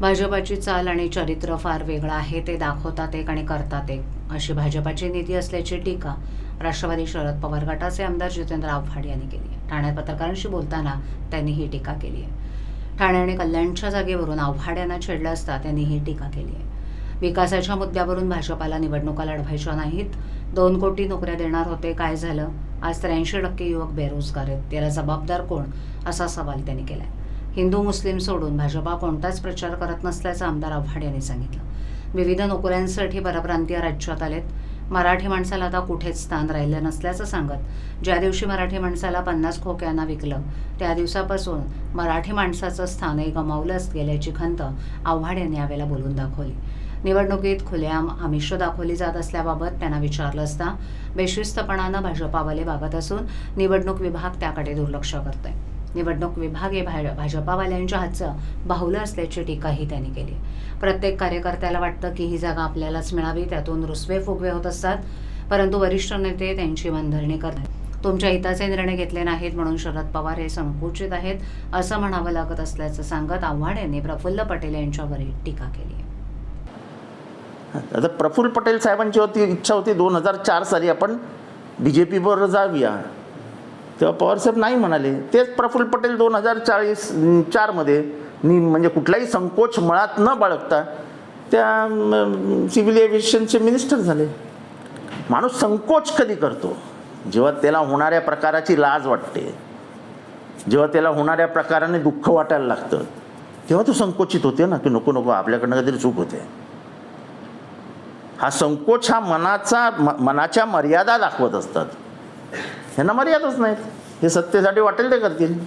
भाजपाची चाल आणि चरित्र फार वेगळं आहे ते दाखवतात एक आणि करतात एक अशी भाजपाची नीती असल्याची टीका राष्ट्रवादी शरद पवार गटाचे आमदार जितेंद्र आव्हाड यांनी केली आहे. ठाण्यात पत्रकारांशी बोलताना त्यांनी ही टीका केली आहे. ठाणे आणि कल्याणच्या जागेवरून आव्हाड यांना छेडलं असता त्यांनी ही टीका केली आहे. विकासाच्या मुद्द्यावरून भाजपाला निवडणुका लढवायच्या नाहीत. दोन कोटी नोकऱ्या देणार होते काय झालं? आज त्र्याऐंशी टक्के युवक बेरोजगार आहेत. त्याला जबाबदार कोण? असा सवाल त्यांनी केला आहे हिंदू मुस्लिम सोडून भाजपा कोणताच प्रचार करत नसल्याचं आमदार आव्हाड यांनी सांगितलं. विविध नोकऱ्यांसाठी परप्रांतीय राज्यात आलेत. मराठी माणसाला आता कुठेच स्थान राहिलं नसल्याचं सांगत ज्या दिवशी मराठी माणसाला पन्नास खोक्यांना विकलं त्या दिवसापासून मराठी माणसाचं स्थानही गमावलंच गेल्याची खंत आव्हाड यांनी यावेळेला बोलून दाखवली. निवडणुकीत खुलेआम आमिष दाखवली जात असल्याबाबत त्यांना विचारलं असता बेशिस्तपणानं भाजपावाले वागत असून निवडणूक विभाग त्याकडे दुर्लक्ष करतोय. निवडणूक विभाग हे भा भाजपावाल्यांच्या हातचं बाहुलं असल्याची टीकाही त्यांनी केली. प्रत्येक कार्यकर्त्याला वाटतं की ही जागा आपल्यालाच मिळावी त्यातून रुसवे फुगवे होत असतात परंतु वरिष्ठ नेते त्यांची मनधरणी करतात. तुमच्या हिताचे निर्णय घेतले नाहीत म्हणून शरद पवार हे संकुचित आहेत असं म्हणावं लागत असल्याचं सांगत आव्हाड यांनी प्रफुल्ल पटेल यांच्यावरही टीका केली आहे. आता प्रफुल्ल पटेल साहेबांची होती इच्छा होती दोन हजार चार साली आपण बी जे पीबरोबर जाऊया. तेव्हा पवारसाहेब नाही म्हणाले. तेच प्रफुल्ल पटेल दोन हजार चाळीस चारमध्ये नि म्हणजे कुठलाही संकोच मुळात न बाळगता त्या सिव्हिल एव्हिएशनचे मिनिस्टर झाले. माणूस संकोच कधी करतो? जेव्हा त्याला होणाऱ्या प्रकाराची लाज वाटते. जेव्हा त्याला होणाऱ्या प्रकाराने दुःख वाटायला लागतं. तेव्हा तो संकोचित होते ना की नको नको आपल्याकडनं काहीतरी चूक होते. हा संकोच हा मनाचा म- मनाच्या मर्यादा दाखवत असतात. ह्यांना मर्यादाच नाहीत. हे सत्तेसाठी वाटेल ते करतील.